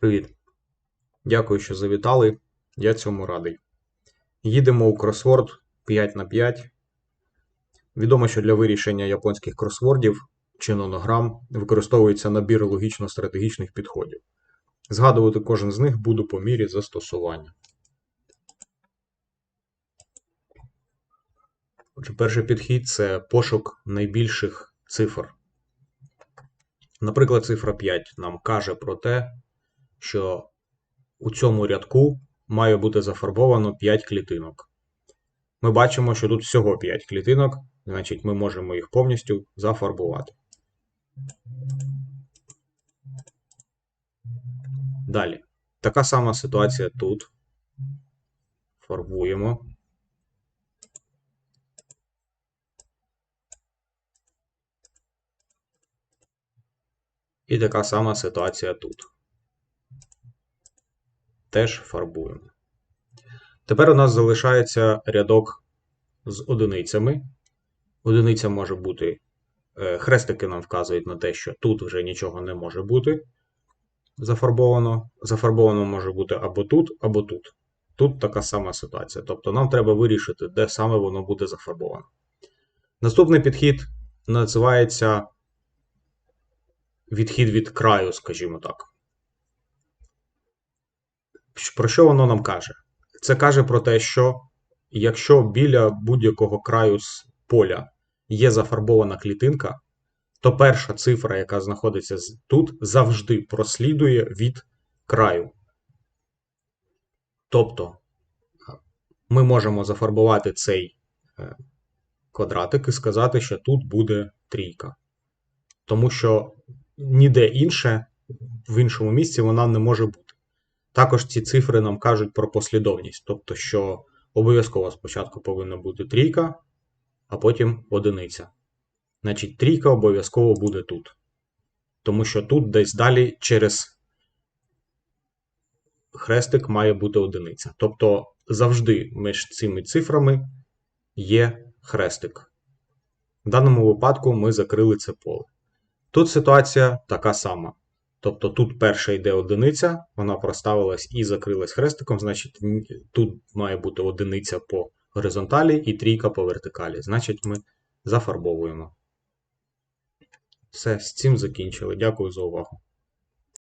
Привіт. Дякую, що завітали. Я цьому радий. Їдемо у кросворд 5 на 5. Відомо, що для вирішення японських кросвордів чи нонограм використовується набір логічно-стратегічних підходів. Згадувати кожен з них буду по мірі застосування. Отже, перший підхід це пошук найбільших цифр. Наприклад, цифра 5 нам каже про те, що у цьому рядку має бути зафарбовано 5 клітинок. Ми бачимо, що тут всього 5 клітинок, значить ми можемо їх повністю зафарбувати. Далі. Така сама ситуація тут. Фарбуємо. І така сама ситуація тут. Теж фарбуємо. Тепер у нас залишається рядок з одиницями. Одиниця може бути. е, Хрестики нам вказують на те, що тут вже нічого не може бути зафарбовано. Зафарбовано може бути або тут, або тут. Тут така сама ситуація. Тобто нам треба вирішити, де саме воно буде зафарбовано. Наступний підхід називається відхід від краю, скажімо так. Про що воно нам каже? Це каже про те, що якщо біля будь-якого краю з поля є зафарбована клітинка, то перша цифра, яка знаходиться тут, завжди прослідує від краю. Тобто ми можемо зафарбувати цей е, квадратик і сказати, що тут буде трійка. Тому що ніде інше, в іншому місці вона не може бути. Також ці цифри нам кажуть про послідовність, тобто, що обов'язково спочатку повинна бути трійка, а потім одиниця. Значить, трійка обов'язково буде тут. Тому що тут десь далі через хрестик має бути одиниця. Тобто завжди між цими цифрами є хрестик. В даному випадку ми закрили це поле. Тут ситуація така сама. Тобто тут перша йде одиниця, вона проставилась і закрилась хрестиком, значить, тут має бути одиниця по горизонталі і трійка по вертикалі. Значить, ми зафарбовуємо. Все, з цим закінчили. Дякую за увагу.